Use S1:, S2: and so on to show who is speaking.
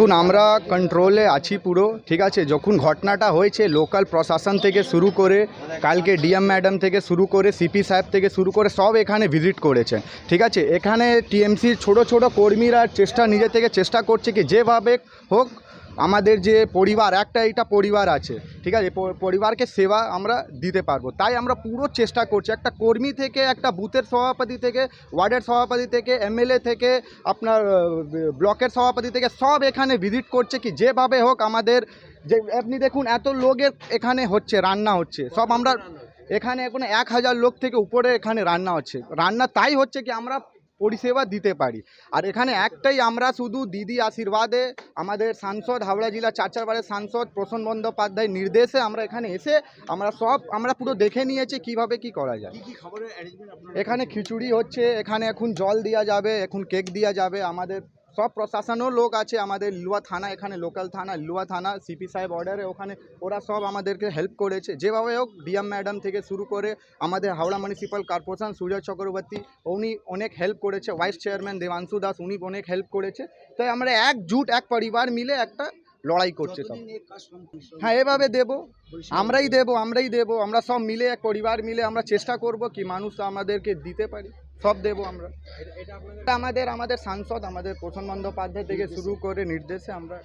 S1: দেখুন, আমরা কন্ট্রোলে আছি পুরো, ঠিক আছে? যখন ঘটনাটা হয়েছে লোকাল প্রশাসন থেকে শুরু করে, কালকে ডিএম ম্যাডাম থেকে শুরু করে সিপি সাহেব থেকে শুরু করে, সব এখানে ভিজিট করেছেন, ঠিক আছে? এখানে টিএমসির ছোট ছোট কর্মীরা চেষ্টা, নিজে থেকে চেষ্টা করছে কি, যেভাবে হোক আমাদের যে পরিবার, একটা এটা পরিবার আছে, ঠিক আছে? পরিবারকে সেবা আমরা দিতে পারব। তাই আমরা পুরো চেষ্টা করছি, একটা কর্মী থেকে, একটা বুথের সভাপতি থেকে, ওয়ার্ডের সভাপতি থেকে, এমএলএ থেকে, আপনার ব্লকের সভাপতি থেকে, সব এখানে ভিজিট করছে কি, যেভাবে হোক আমাদের যে, আপনি দেখুন, এত লোকের এখানে হচ্ছে, রান্না হচ্ছে। সব আমরা, এখানে এখন এক হাজার লোক থেকে উপরে এখানে রান্না হচ্ছে। রান্না তাই হচ্ছে কি, আমরা পরিষেবা দিতে পারি। আর এখানে একটাই আমরা শুধু দিদি আশীর্বাদে আমাদের সাংসদ হাওড়া জেলা চার চারবারের সাংসদ প্রসন্ন বন্দ্যোপাধ্যায় নির্দেশে আমরা এখানে এসে আমরা সব আমরা পুরো দেখে নিয়েছি কীভাবে কি করা যায়। এখানে খিচুড়ি হচ্ছে এখানে এখন জল দেওয়া যাবে এখন কেক দেওয়া যাবে আমাদের সব প্রশাসনও লোক আছে আমাদের লুয়া থানা এখানে লোকাল থানা লুয়া থানা সিপি সাহেব অর্ডারে ওখানে ওরা সব আমাদেরকে হেল্প করেছে। যেভাবে হোক ডিএম ম্যাডাম থেকে শুরু করে আমাদের হাওড়া মিউনিসিপ্যাল কর্পোরেশন সূর্য চক্রবর্তী উনি অনেক হেল্প করেছে। ভাইস চেয়ারম্যান দেবাংশু দাস উনি অনেক হেল্প করেছে। তাই আমরা একজুট এক পরিবার মিলে একটা লড়াই করছে সব। হ্যাঁ এভাবে দেব। আমরাই দেব আমরাই দেব। আমরা সব মিলে এক পরিবার মিলে আমরা চেষ্টা করব কি মানুষ আমাদেরকে দিতে পারি। সব দেব আমরা। আমাদের আমাদের সাংসদ আমাদের প্রসন্ন বন্দ্যোপাধ্যায় থেকে শুরু করে নির্দেশে আমরা